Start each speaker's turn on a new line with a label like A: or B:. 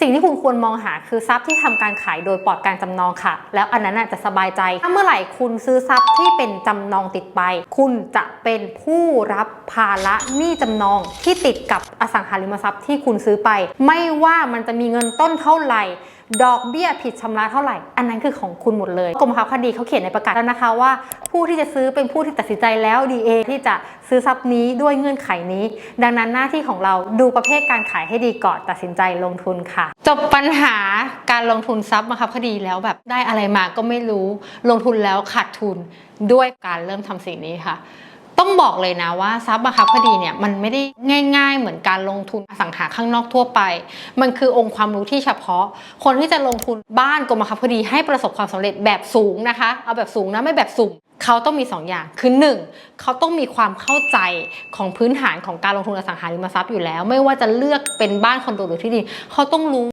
A: สิ่งที่คุณควรมองหาคือทรัพย์ที่ทำการขายโดยปลอดการจำนองค่ะ แล้วอันนั้นจะสบายใจ ถ้าเมื่อไหร่คุณซื้อทรัพย์ที่เป็นจำนองติดไป คุณจะเป็นผู้รับภาระหนี้จำนองที่ติดกับอสังหาริมทรัพย์ที่คุณซื้อไป ไม่ว่ามันจะมีเงินต้นเท่าไหร่ ดอกเบี้ยผิดชำระเท่าไหร่ อันนั้นคือของคุณหมดเลยกรมบังคับคดีเขาเขียนในประกาศแล้วนะคะว่า ผู้ที่จะซื้อเป็นผู้ที่ตัดสินใจแล้วดีเองที่จะซื้อทรัพย์นี้ด้วยเงื่อนไขนี้ ดังนั้นหน้าที่ของเราดูประเภทการขายให้ดีก่อนตัดสินใจลงทุนค่ะ จบปัญหาการลงทุนทรัพย์บังคับคดีแล้วแบบได้อะไรมาก็ไม่รู้ลงทุนแล้วขาดทุนด้วยการเริ่มทำสิ่งนี้ค่ะ ต้องบอกเลยนะว่าทรัพย์บังคับคดีเนี่ยมันไม่ได้ง่าย ๆ เหมือนการลงทุนอสังหาข้างนอกทั่วไป มันคือองค์ความรู้ที่เฉพาะ คนที่จะลงทุนบ้านกรมบังคับคดีให้ประสบความสำเร็จแบบสูงนะคะ เอาแบบสูงนะไม่แบบสุ่มเขาต้องมี 2 อย่าง คือ 1. เขาต้องมีความเข้าใจของพื้นฐานของการลงทุนอสังหาริมทรัพย์อยู่แล้ว ไม่ว่าจะเลือกเป็นบ้านคอนโดหรือที่ดินเขาต้องรู้